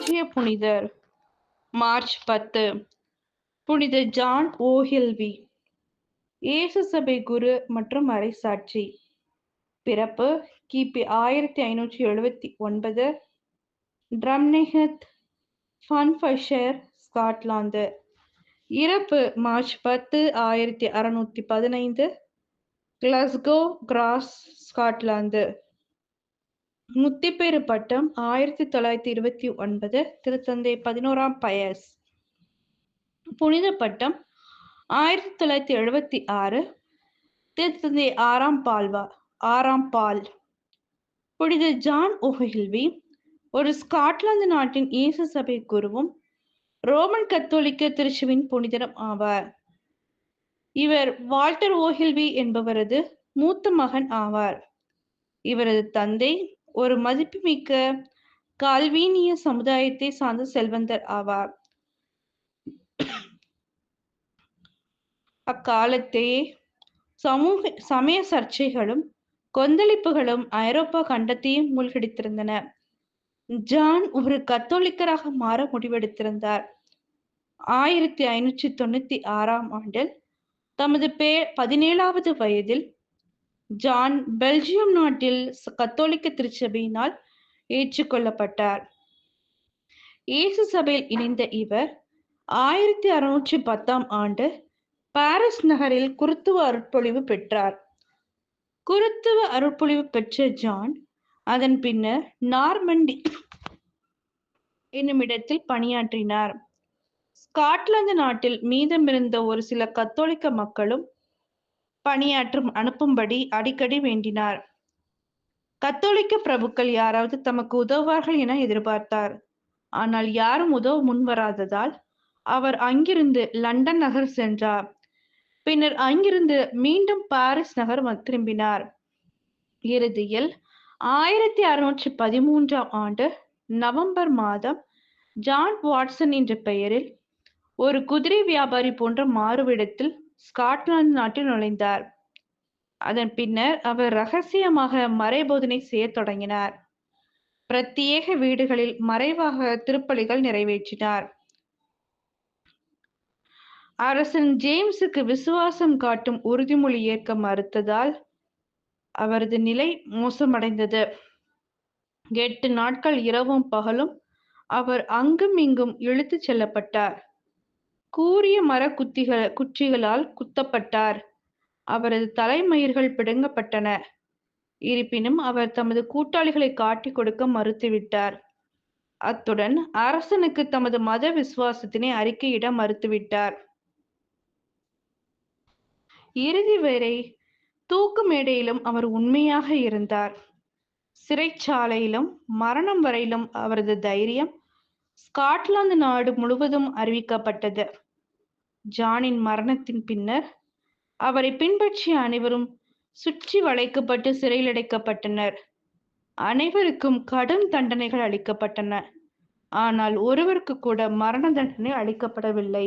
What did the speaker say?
இன்றைய புனிதர். மார்ச் பத்து. புனித ஜான் ஓஹில்வி. இயேசு சபை குரு மற்றும் அரைசாட்சி பிறப்பு கிபி ஆயிரத்தி ஐநூற்றி எழுபத்தி ஒன்பது. ட்ரம்னெஹத் ஃபன்ஃபஷர் ஸ்காட்லாந்து. இறப்பு மார்ச் பத்து ஆயிரத்தி அறுநூத்தி பதினைந்து. Glasgow cross Scotland. முத்திப்பேறு பட்டம் ஆயிரத்தி தொள்ளாயிரத்தி இருபத்தி ஒன்பது திருத்தந்தை பதினோராம் பயஸ். புனித பட்டம் ஆயிரத்தி தொள்ளாயிரத்தி எழுபத்தி ஆறு திருத்தந்தை ஆறாம் பால்வா ஆறாம் பால். புனித ஜான் ஒஹில்வி ஒரு ஸ்காட்லாந்து நாட்டின் இயேசு சபை குருவும் ரோமன் கத்தோலிக்க திருச்சுவின் புனிதரும் ஆவார். இவர் வால்டர் ஓஹில்வி என்பவரது மூத்த மகன் ஆவார். இவரது தந்தை ஒரு மதிப்புமிக்க கால்வீனிய சமுதாயத்தை சார்ந்த செல்வந்தர் ஆவார். அக்காலத்தையே சமூக சமய சர்ச்சைகளும் கொந்தளிப்புகளும் ஐரோப்பா கண்டத்தையும் மூழ்கடித்திருந்தன. ஜான் ஒரு கத்தோலிக்கராக மாற முடிவெடுத்திருந்தார். ஆயிரத்தி ஐநூற்றி தொண்ணூத்தி ஆறாம் ஆண்டில் தமது பே பதினேழாவது வயதில் ஜான் பெல்ஜியம் நாட்டில் கத்தோலிக்க திருச்சபையினால் ஏற்றுக்கொள்ளப்பட்டார். இயேசு சபையில் இணைந்த இவர் ஆயிரத்தி அறுநூற்றி பத்தாம் ஆண்டு பாரிஸ் நகரில் குருத்துவ அருட்பொழிவு பெற்றார். குருத்துவ அருட்பொழிவு பெற்ற ஜான் அதன் பின்னர் நார்மண்டி என்னுமிடத்தில் பணியாற்றினார். ஸ்காட்லாந்து நாட்டில் மீதமிருந்த ஒரு சில கத்தோலிக்க மக்களும் பணியாற்றும் அனுப்பும்படி அடிக்கடி வேண்டினார். கத்தோலிக்க பிரபுக்கள் யாராவது தமக்கு உதவுவார்கள் என எதிர்பார்த்தார். ஆனால் யாரும் உதவ முன்வராததால் அவர் அங்கிருந்து லண்டன் நகர் சென்றார். பின்னர் அங்கிருந்து மீண்டும் பாரிஸ் நகர் திரும்பினார். இறுதியில் ஆயிரத்தி அறுநூற்றி பதிமூன்றாம் ஆண்டு நவம்பர் மாதம் ஜான் வாட்சன் என்ற பெயரில் ஒரு குதிரை வியாபாரி போன்ற மாறுவிடத்தில் ஸ்காட்லாந்து நாட்டில் நுழைந்தார். அதன் பின்னர் அவர் ரகசியமாக மறைபோதனை செய்ய தொடங்கினார். பிரத்யேக வீடுகளில் மறைவாக திருப்பலிகள் நிறைவேற்றினார். அரசன் ஜேம்ஸுக்கு விசுவாசம் காட்டும் உறுதிமொழி ஏற்க மறுத்ததால் அவரது நிலை மோசமடைந்தது. எட்டு நாட்கள் இரவும் பகலும் அவர் அங்கும் இங்கும் இழுத்துச் செல்லப்பட்டார். கூரிய மர குத்திகள் குச்சிகளால் குத்தப்பட்டார். அவரது தலைமயிர்கள் பிடுங்கப்பட்டன. இருப்பினும் அவர் தமது கூட்டாளிகளை காட்டிக் கொடுக்க மறுத்துவிட்டார். அத்துடன் அரசனுக்கு தமது மத விசுவாசத்தினை அறிக்கையிட மறுத்துவிட்டார். இறுதி வரை தூக்கு மேடையிலும் அவர் உண்மையாக இருந்தார். சிறைச்சாலையிலும் மரணம் வரையிலும் அவரது தைரியம் ஸ்காட்லாந்து நாடு முழுவதும் அறிவிக்கப்பட்டது. ஜானின் மரணத்தின் பின்னர் அவரை பின்பற்றிய அனைவரும் சுற்றி வளைக்கப்பட்டு சிறையில் அடைக்கப்பட்டனர் அனைவருக்கும் கடும் தண்டனைகள் அளிக்கப்பட்டன. ஆனால் ஒருவருக்கு கூட மரண தண்டனை அளிக்கப்படவில்லை.